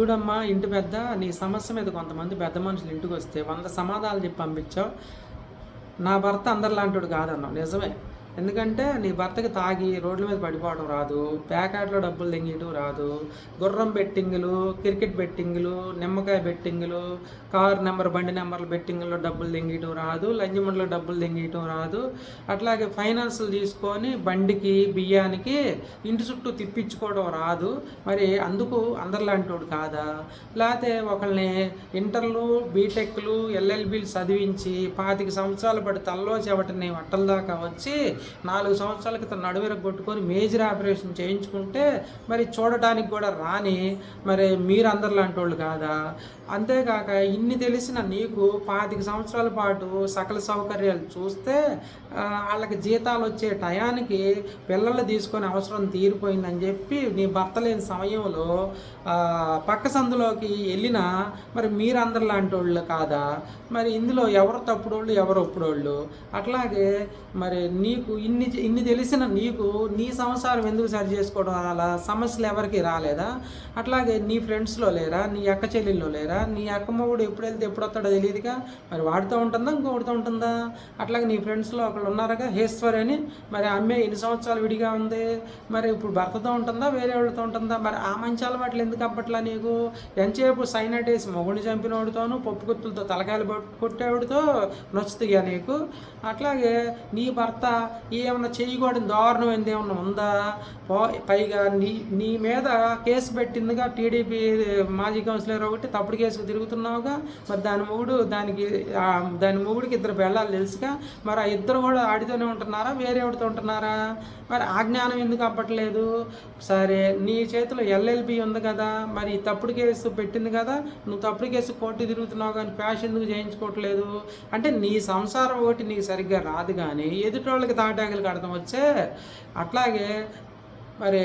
చూడమ్మా ఇంటి పెద్ద నీ సమస్య మీద కొంతమంది పెద్ద మనుషులు ఇంటికి వస్తే వంద సమాధానాలు చెప్పి పంపించావు. నా భర్త అందరిలాంటివాడు కాదన్నావు. నిజమే. ఎందుకంటే నీ భర్తకి తాగి రోడ్ల మీద పడిపోవడం రాదు ప్యాకెట్లో డబ్బులు తెంగేయడం రాదు గుర్రం బెట్టింగులు క్రికెట్ బెట్టింగులు నిమ్మకాయ బెట్టింగులు కార్ నెంబర్ బండి నెంబర్ల బెట్టింగుల్లో డబ్బులు తెంగియటం రాదు లంజమండలో డబ్బులు తెంగియటం రాదు. అట్లాగే ఫైనాన్సులు తీసుకొని బండికి బియ్యానికి ఇంటి చుట్టూ తిప్పించుకోవడం రాదు. మరి అందుకు అందరిలాంటి వాడు కాదా? లేకపోతే ఒకళ్ళని ఇంటర్లు బీటెక్లు ఎల్ఎల్బీలు చదివించి పాతిక సంవత్సరాలు పడి తల్లో చెవటని వట్టల దాకా వచ్చి నాలుగు సంవత్సరాల క్రితం నడువిర కొట్టుకొని మేజర్ ఆపరేషన్ చేయించుకుంటే మరి చూడటానికి కూడా రాని మరి మీరు అందరిలాంటి వాళ్ళు కాదా? అంతేకాక ఇన్ని తెలిసిన నీకు పాతిక సంవత్సరాల పాటు సకల సౌకర్యాలు చూస్తే వాళ్ళకి జీతాలు వచ్చే టయానికి పిల్లలు తీసుకొని అవసరం తీరిపోయిందని చెప్పి నీ భర్త లేని సమయంలో పక్క సందులోకి వెళ్ళినా మరి మీరు లాంటి వాళ్ళు కాదా? మరి ఇందులో ఎవరు తప్పుడోళ్ళు ఎవరు ఒప్పుడోళ్ళు? అట్లాగే మరి నీకు ఇన్ని ఇన్ని తెలిసిన నీకు నీ సంసారం ఎందుకు సరి చేసుకోవడం అలా సమస్యలు ఎవరికి రాలేదా? అట్లాగే నీ ఫ్రెండ్స్లో లేరా? నీ అక్క చెల్లెల్లో లేరా? నీ అక్క మొగుడు ఎప్పుడు వెళ్తే ఎప్పుడు వస్తాడో తెలియదుగా మరి వాడితో ఉంటుందా? ఇంకొకటితో ఉంటుందా? అట్లాగే నీ ఫ్రెండ్స్లో ఒకళ్ళు ఉన్నారుగా? హేశ్వరి అని. మరి అమ్మే ఎన్ని సంవత్సరాలు విడిగా ఉంది? మరి ఇప్పుడు భర్తతో ఉంటుందా? వేరే వాళ్ళతో ఉంటుందా? మరి ఆ మంచి అలవాట్లు ఎందుకు అప్పట్లా నీకు? ఎంతసేపు సైనట్ వేసి మొగుడిని చంపినోడితోనూ పప్పుగుత్తులతో తలకాయలు కొట్టేవాడితో నచ్చుతాయా నీకు? అట్లాగే నీ భర్త ఏమన్నా చేయకూడని దారుణం ఏమన్నా ఉందా? పో- పైగా నీ నీ మీద కేసు పెట్టిందిగా టీడీపీ మాజీ కౌన్సిలర్ ఒకటి తప్పుడు కేసుకు తిరుగుతున్నావుగా. మరి దాని మొగుడు దానికి దాని మొగుడికి ఇద్దరు పిల్లలు తెలుసుగా. మరి ఆ ఇద్దరు కూడా ఆడితోనే ఉంటున్నారా? వేరే ఎవరితో ఉంటున్నారా? మరి ఆ జ్ఞానం ఎందుకు అప్పట్లేదు? సరే నీ చేతిలో ఎల్ఎల్బి ఉంది కదా. మరి తప్పుడు కేసు పెట్టింది కదా. నువ్వు తప్పుడు కేసు కోర్టు తిరుగుతున్నావు కానీ ఫ్యాషన్ ఎందుకు చేయించుకోవట్లేదు? అంటే నీ సంసారం ఒకటి నీకు సరిగ్గా రాదు కానీ ఎదుటి వాళ్ళకి తాటాకులు అర్థం వచ్చే అట్లాగే మరి